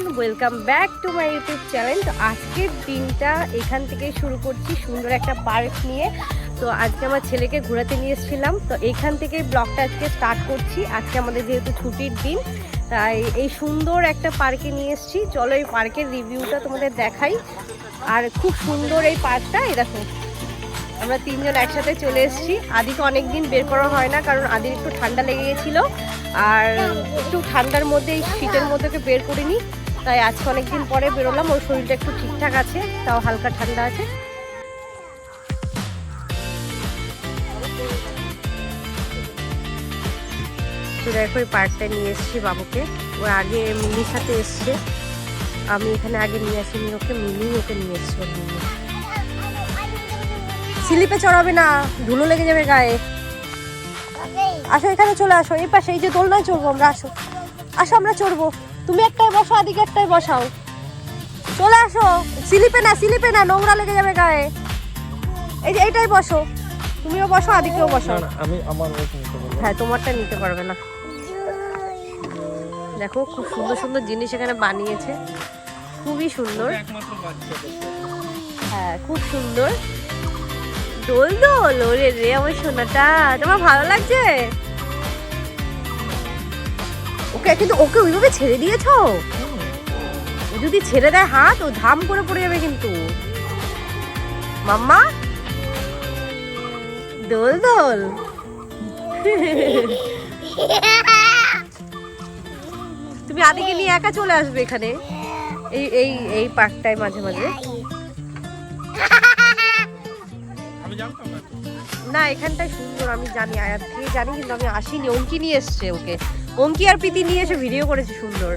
Everyone welcome back to my YouTube channel তো আজকের দিনটা এখান থেকে শুরু করছি সুন্দর একটা পার্ক নিয়ে। তো আজকে আমার ছেলেকে ঘোরাতে নিয়ে এসেছিলাম। তো এখান থেকে ব্লগটা আজকে স্টার্ট করছি। আজকে আমাদের যেহেতু ছুটির দিন, তাই এই সুন্দর একটা পার্কে নিয়ে এসেছি। চলো এই পার্কের রিভিউটা তোমাদের দেখাই। আর খুব সুন্দর এই পার্কটা দেখো। আমরা তিনজন একসাথে চলে এসেছি। আদিকে অনেকদিন বের করা হয় না, কারণ আদির একটু ঠান্ডা লেগে গেছিল। আর একটু ঠান্ডার মধ্যে এই শীতের মধ্যে বের করিনি। তাই আজকে অনেকদিন পরে বেরোলাম, ওর শরীরটা একটু ঠিকঠাক আছে, তাও হালকা ঠান্ডা আছে। দেখো, এই পার্কটা নিয়ে এসেছি বাবুকে। ও আগে মিলির সাথে এসছে। আমি এখানে আগে নিয়ে আসিনি, ওকে মিলি ওকে নিয়ে এসছি ওর মিলি স্লিপে চড়াবে না, ধুলো লেগে যাবে গায়ে। আসো, এখানে চলে আসো, এই পাশে, এই যে দোলনায় চড়বো আমরা, আসো। আসো, আমরা চড়বো। তুমি একটাই বসো আদিকে একটাই বসাও। চলে আসো। স্লিপে না স্লিপে না নোংরা লেগে যাবে গায়ে। এই যে এইটাই বসো। তুমিও বসো আদিকেও বসো। আমি আমার হ্যাঁ তোমারটা নিতে পারবে না। দেখো খুব সুন্দর সুন্দর জিনিস এখানে বানিয়েছে। খুবই সুন্দর। হ্যাঁ খুব সুন্দর। দোল দোল ওরে রে আমার সোনাটা। তোমার ভালো লাগছে? ওকে কিন্তু ওকে ওইভাবে ছেড়ে দিয়েছ? ও যদি ছেড়ে দেয় হাত ও ধাম করে পড়ে যাবে কিন্তু। মাম্মা? দোল দোল। তুমি আদিকে নিয়ে একা চলে আসবে এখানে? এই এই এই পার্কটায় মাঝে মাঝে। না। না এখানটায় সুন্দর আমি জানি আয়াত থেকে জানি কিন্তু আমি আসিনি অঙ্কি নিয়ে এসছে ওকে। অঙ্কি আর প্রীতি নিয়ে এসে ভিডিও করেছে, সুন্দর।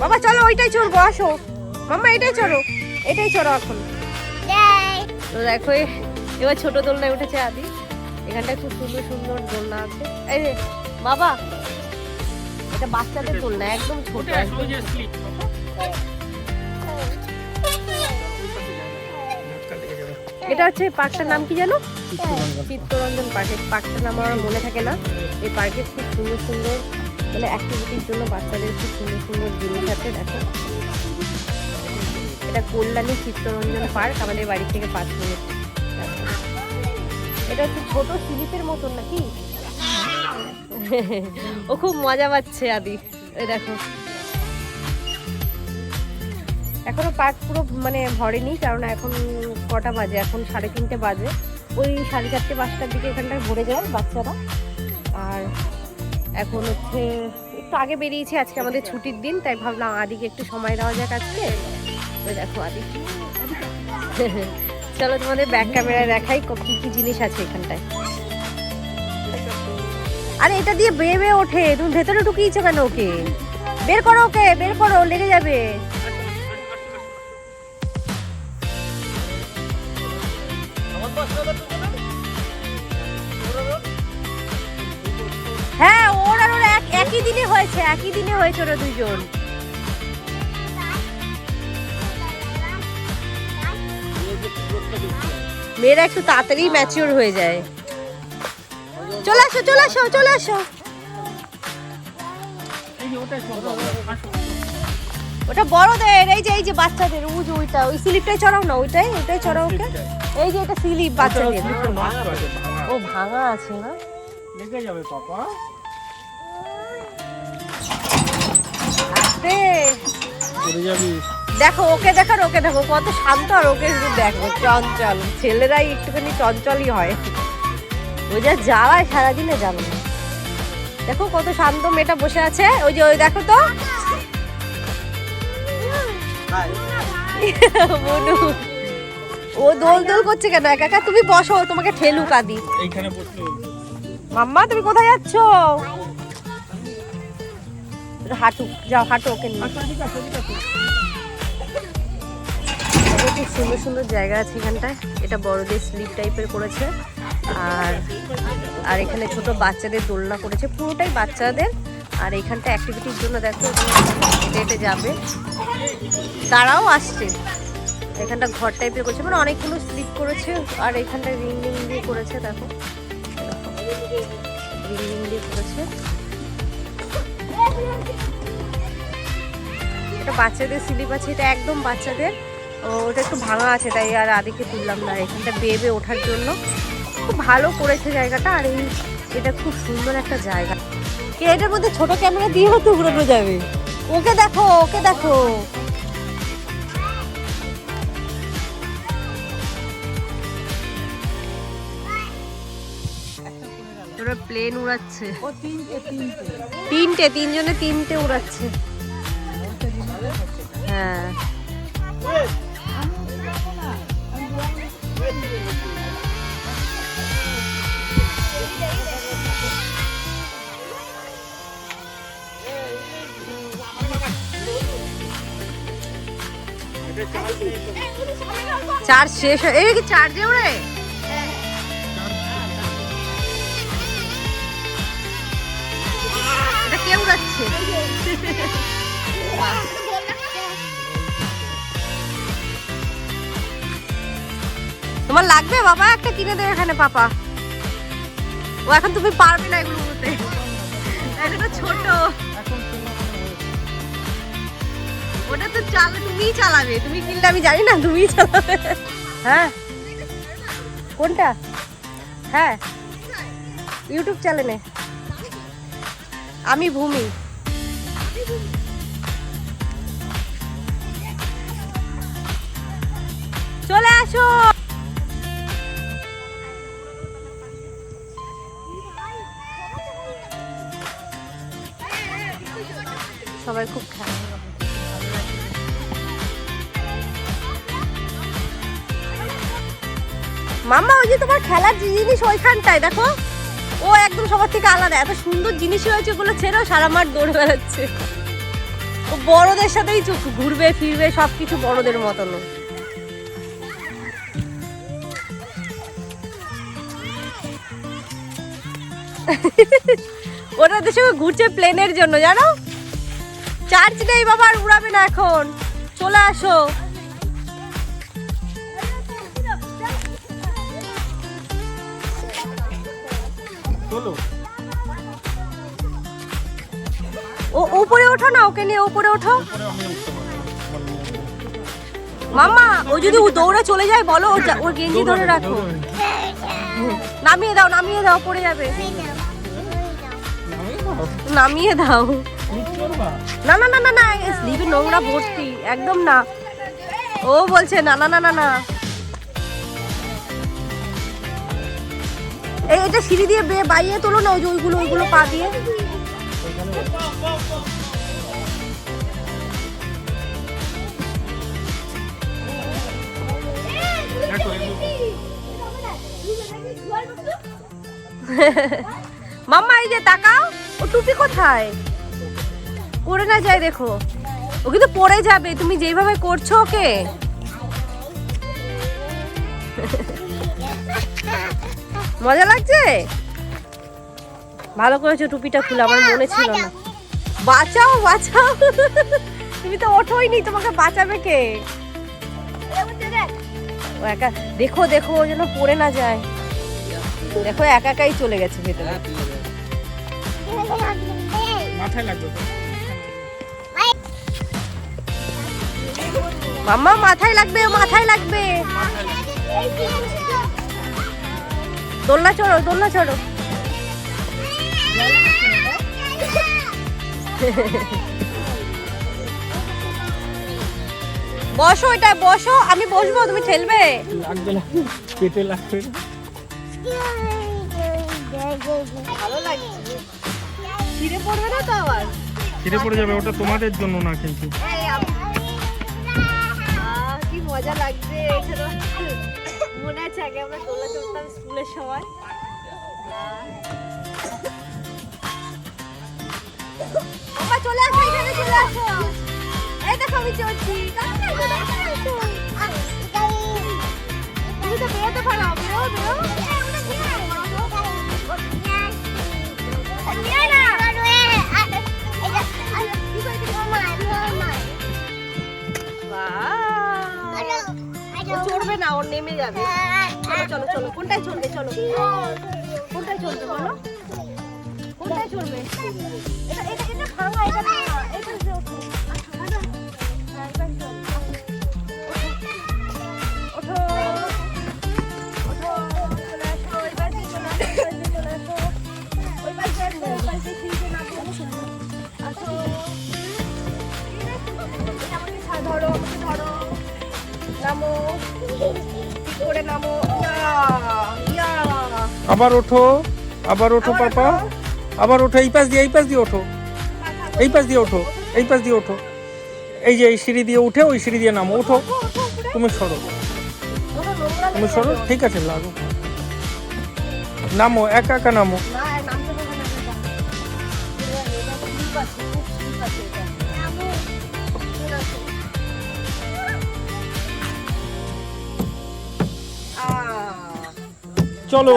বাবা, চলো, ওইটাই চড়বো, আসো। মাম্মা, এটাই চড়ো এটাই চড়ো এখন। তো দেখো এবার ছোট দোলনায় উঠেছে আদি। এখানটায় খুব সুন্দর সুন্দর দোলনা আছে। এই বাবা, এটা বাচ্চাদের দোলনা, একদম ছোট, একদম। এটা হচ্ছে পার্কটার নাম কি জানো? চিত্তরঞ্জন পার্ক এই পার্কটার নাম আমার মনে থাকে না। এই পার্কে খুব সুন্দর সুন্দর মানে অ্যাক্টিভিটির জন্য বাচ্চাদের খুব সুন্দর সুন্দর জিনিস আছে, দেখো। এটা কল্যাণী চিত্তরঞ্জন পার্ক, আমাদের বাড়ি থেকে পাঁচ মিনিট। এটা হচ্ছে ছোট সিলিপের মতন নাকি? ও খুব মজা পাচ্ছে আদি। দেখো। এখনও পার্ক পুরো মানে ভরেনি, কারণ এখন কটা বাজে? এখন সাড়ে তিনটে বাজে। ওই সাড়ে চারটে, পাঁচটার দিকে এখানটায় ভরে যায় বাচ্চারা। আর এখন হচ্ছে, একটু আগে বেরিয়েছি আজকে আমাদের ছুটির দিন, তাই ভাবলাম আদিকে একটু সময় দেওয়া যাক আজকে। দেখো আদি। চলো তোমাদের ব্যাক ক্যামেরায় দেখাই কী, কি জিনিস আছে এখানটায়। আরে এটা দিয়ে বেয়ে বেয়ে ওঠে, তুমি ভেতরে ঢুকিয়েছো কেন ওকে? বের করো ওকে, বের করো, লেগে যাবে। একই দিনে হয়েছে ওরা দুজন মেয়েরা একটু তাড়াতাড়ি ম্যাচিওর হয়ে যায়। চলে আসো চলে আসো চলে আসো। ওটা বড়দের, এই যে এই যে বাচ্চাদের যে ওইটা, ওই স্লিপটাই চড়াও না, ওইটাই ওইটাই চড়াও ওকে। এই যে, এটা স্লিপ বাচ্চাদের। ও ভাঙা আছে না? লেগে যাবে, পাপা। যাবি। দেখো ওকে দেখার ওকে দেখো কত শান্ত আর ওকে শুধু দেখো চঞ্চল। ছেলেরাই একটুখানি চঞ্চলই হয়। ওই যা জ্বালায় সারাদিনে যাবে না দেখো কত শান্ত মেয়েটা বসে আছে। ওই যে ওই দেখো তো। ও দোল দোল করছে কেন? একা একা তুমি বসো তোমাকে বসতে হবে। মাম্মা তুমি কোথায় যাচ্ছ? হাঁটু যাও হাঁটু ওকে নিয়ে। আচ্ছা, খুব সুন্দর সুন্দর জায়গা আছে এখানটায়। এটা বড়দের স্লিপ টাইপের করেছে। আর আর এখানে ছোট বাচ্চাদের দোলনা করেছে। পুরোটাই বাচ্চাদের। আর এখানটা অ্যাক্টিভিটির জন্য দেখো হেঁটে যাবে। তারাও আসছে। এখানটা ঘর টাইপের করেছে। মানে অনেকগুলো স্লিপ করেছে। আর এখানটা রিং রিং দিয়ে করেছে দেখো। গ্রিন গ্রিন দিয়ে করেছে। এটা বাচ্চাদের স্লিপ আছে, এটা একদম বাচ্চাদের। ওটা একটু ভাঙা আছে, তাই আর আদিকে তুললাম না, এখানটা বেবে ওঠার জন্য। খুব ভালো করেছে জায়গাটা, আর এই এটা খুব সুন্দর একটা জায়গা। এটার মধ্যে ছোট ক্যামেরা দিয়েও ঘুরানো যাবে? ওকে দেখো ওকে দেখো। প্লেন উড়াচ্ছে। ও তিনটে তিনটে। তিনটে তিনজনে তিনটে উড়াচ্ছে। হ্যাঁ। চার্জ শেষ হয়ে এই কি চার্জে উড়ে তোমার লাগবে বাবা একটা কিনে দেবে এখানে, পাপা। ও, এখন তুমি পারবে না এগুলো উড়তে এখনও ছোট। ওটা তো চালা তুমিই চালাবে। তুমি কিনলে আমি জানি না, তুমিই চালাবে। হ্যাঁ? কোনটা? হ্যাঁ। ইউটিউব চ্যানেলে। আমি ভূমি। সবাই খুব খেলা মাম্মা, ওই যে তোমার খেলার জিনিস ওইখানটায়, দেখো। ও একদম সবার থেকে আলাদা। এত সুন্দর জিনিস হয়েছে ওগুলো ছেড়েও সারা মাঠ দৌড়ে বেড়াচ্ছে। ও বড়দের সাথেই ঘুরবে, ফিরবে সব কিছু বড়দের মতন ওটা দেশে ঘুরছে প্লেনের জন্য জানো? চার্জ নেই বাবা আর উড়াবে না এখন। চলে আসো। ও উপরে ওঠো না ওকে নিয়ে উপরে ওঠো। মামা ও যদি ও দৌড়ে চলে যায় বলো ওর গেঞ্জি ধরে রাখো। নামিয়ে দাও নামিয়ে দাও পড়ে যাবে। নামিয়ে দাও। না না না না না স্লিপে নোংরা ভর্তি একদম না। ও বলছে না না না না না। এই এটা সিঁড়ি দিয়ে বে বাইয়ে তোলো না ওই যে ওইগুলো ওইগুলো পা দিয়ে। মাম্মা এই যে তাকাও। টুপি কোথায়? পড়ে না যায় দেখো। ও কিন্তু পড়ে যাবে তুমি যেইভাবে করছ ওকে। মজা লাগছে? ভালো করেছ টুপিটা খুলে আমার মনে ছিল না। বাঁচাও। বাঁচাও তুমি তো ওঠোই নি তোমাকে বাঁচাবে কে? ও একা দেখো দেখো যেন পড়ে না যায়। দেখো একা একাই চলে গেছে ভেতরে। মাথায় লাগবে মাম্মা মাথায় লাগবে মাথায় লাগবে। দোলনা চড়ো দোলনা চড়ো। বসো এটা বসো আমি বসবো তুমি ঠেলবে। লাগবে লাগবে পেটে লাগবে ভালো লাগছে। ছিঁড়ে পড়বে না তো আবার? ছিঁড়ে পড়ে যাবে ওটা তোমাদের জন্য না কিন্তু। কি মজা লাগছে এখানে মনে আছে আগে আমরা দোলা চড়তাম স্কুলের সময়। চলে আসো এখানে চলে আসো। এই দেখো আমি চলছি। নেমে যাবে চলো চলো চলো কোনটায় চড়বে চলো কোনটায় চলবে বলো কোনটায় চলবে হ্যাঁ, চল। চলে চলে চলে ধরো ধরো নামো করে নামো। আবার ওঠো আবার ওঠো পাপা। আবার ওঠো এই পাশ দিয়ে এই পাশ দিয়ে ওঠো। এই পাশ দিয়ে ওঠো এই পাশ দিয়ে ওঠো। এই যে এই সিঁড়ি দিয়ে উঠে ওই সিঁড়ি দিয়ে নামো। ওঠো। তুমি সরো। তুমি সরো? ঠিক আছে লাগো নামো একা একা নামো। চলো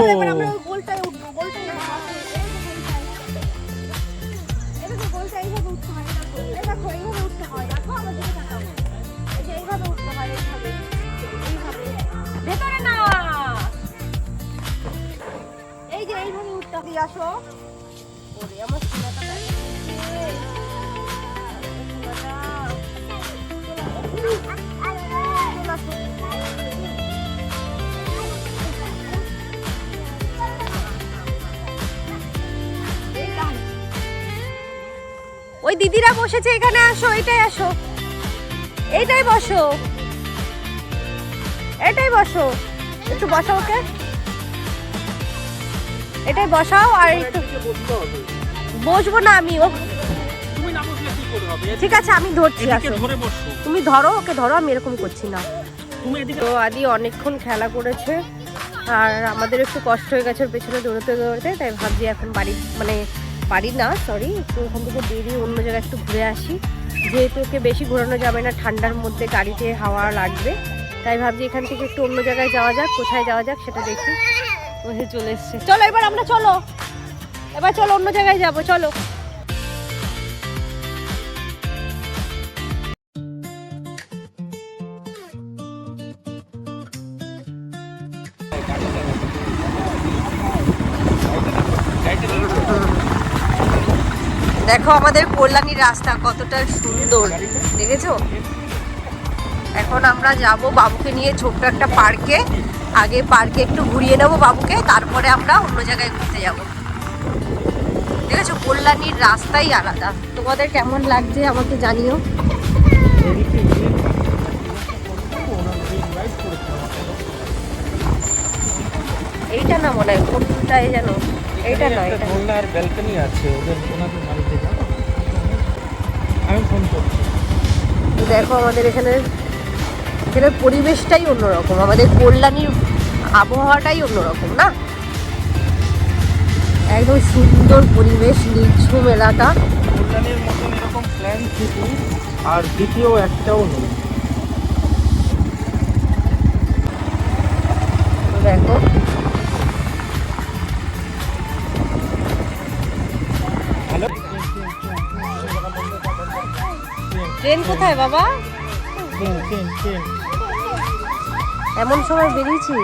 বসেছে এখানে আসো এটাই আসো। এইটাই বসো। এটাই বসো। একটু বসাও ওকে। এটাই বসাও আর একটু বসবো না আমি ও ঠিক আছে আমি ধরছি তুমি ধরো ওকে ধরো আমি এরকম করছি না। তো আদি অনেকক্ষণ খেলা করেছে আর আমাদের একটু কষ্ট হয়ে গেছে পেছনে দৌড়তে দৌড়তে তাই ভাবছি এখন বাড়ি মানে বাড়ি না সরি একটু ওখান থেকে বেরিয়ে অন্য জায়গায় একটু ঘুরে আসি। যেহেতু ওকে বেশি ঘোরানো যাবে না ঠান্ডার মধ্যে গাড়িতে হাওয়া লাগবে। তাই ভাবছি এখান থেকে একটু অন্য জায়গায় যাওয়া যাক কোথায় যাওয়া যাক সেটা দেখি। ওই চলে এসছে। চলো এবার আমরা চলো। এবার চলো অন্য জায়গায় যাব চলো। দেখো আমাদের কল্যাণীর রাস্তা কতটা সুন্দর, দেখেছ? এখন আমরা যাব বাবুকে নিয়ে ছোট্ট একটা পার্কে। আগে পার্কে একটু ঘুরিয়ে নেব বাবুকে, তারপরে আমরা অন্য জায়গায় ঘুরতে যাব। দেখেছ? কল্যাণীর রাস্তাই আলাদা। তোমাদের কেমন লাগছে আমাকে জানিও। এইটা না মনে হয়, কোনটায় যেন? এইটা নয় এটা ব্যালকনি আছে ওদের ওনাদের বাড়িতে যাব আমি ফোন করছি। দেখো আমাদের এখানে এখানে পরিবেশটাই অন্যরকম আমাদের কল্যাণীর আবহাওয়াটাই অন্যরকম না? একদম সুন্দর পরিবেশ নির্ঝুম এলাকা। কল্যাণের মতন এরকম প্ল্যান আর দ্বিতীয় একটাও নেই। দেখো ট্রেন কোথায় বাবা? এমন সময় বেরিয়েছি।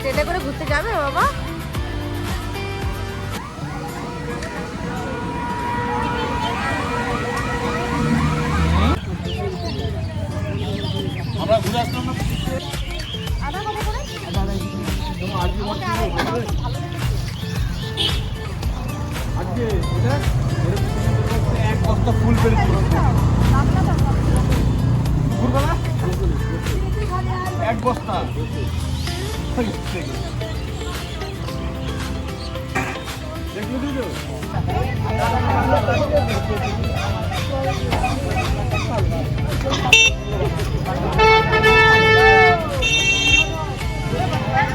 ট্রেনে করে ঘুরতে যাবে বাবা? বস্তা।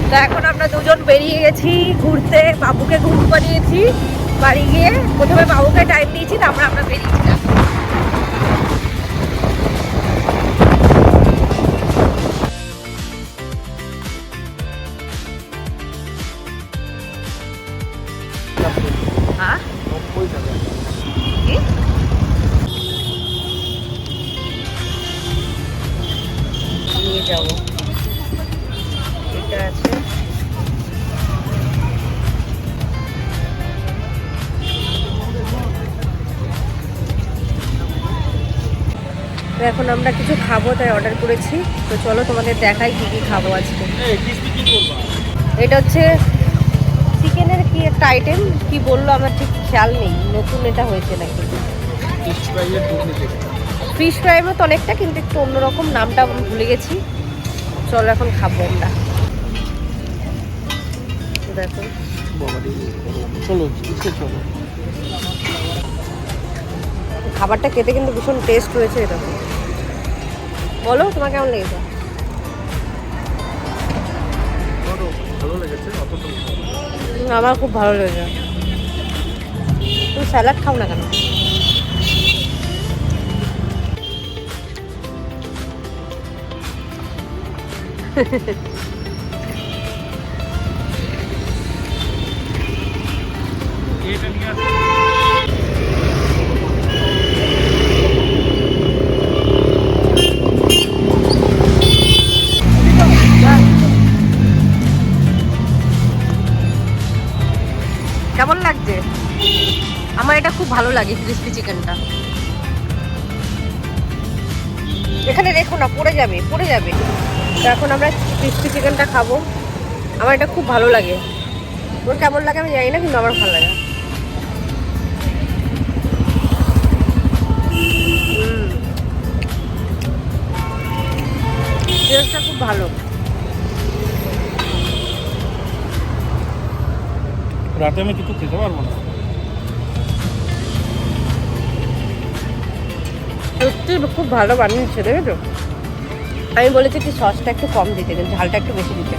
তো এখন আমরা দুজন বেরিয়ে গেছি, ঘুরতে। বাবুকে ঘুম পাড়িয়েছি বাড়ি গিয়ে। প্রথমে বাবুকে টাইম দিয়েছি, তারপর আমরা বেরিয়েছিলাম খাব তাই অর্ডার করেছি। তো চলো তোমাদের দেখাই কী কী খাব আজকে। এটা হচ্ছে চিকেনের কি একটা আইটেম কি বলল আমার ঠিক খেয়াল নেই। নতুন এটা হয়েছে নাকি? ফিশ ফ্রাই মতো অনেকটা কিন্তু একটু অন্যরকম নামটা আমি ভুলে গেছি। চলো এখন খাব আমরা। দেখো। চলো ইসে চলো। খাবারটা খেতে কিন্তু ভীষণ টেস্ট হয়েছে এটা বলো তোমার কেমন লেগেছে? আমার খুব ভালো লেগেছে। তুমি স্যালাড খাও না কেন? এটা নিয়ে ভালো লাগে ক্রিস্পি চিকেনটা এখানে রেখো না, পড়ে যাবে পড়ে যাবে। তো এখন আমরা ক্রিস্পি চিকেনটা খাব। আমার এটা খুব ভালো লাগে। ওর কেমন লাগে আমি জানি না, কিন্তু আমার ভালো লাগে। খুব ভালো। রাতে আমি কিছু খেতে পারব না। খুব ভালো বানিয়েছে, দেখেছ? আমি বলেছি কি সসটা একটু কম দিতে, কিন্তু ঝালটা একটু বেশি দিতে।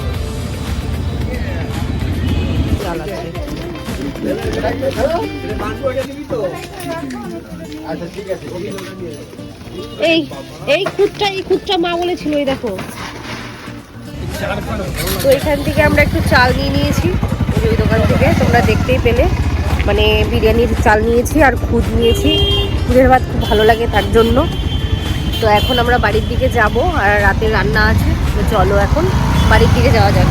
এই এই খুদটা এই খুদটা মা বলেছিল, এই দেখো। তো এখান থেকে আমরা একটু চাল নিয়ে নিয়েছি ওই দোকান থেকে, তোমরা দেখতেই পেলে। মানে বিরিয়ানির চাল নিয়েছি আর খুদ নিয়েছি। খুদের ভাত খুব ভালো লাগে তার জন্য। তো এখন আমরা বাড়ির দিকে যাব আর রাতে রান্না আছে। তো চলো এখন বাড়ির দিকে যাওয়া যাক।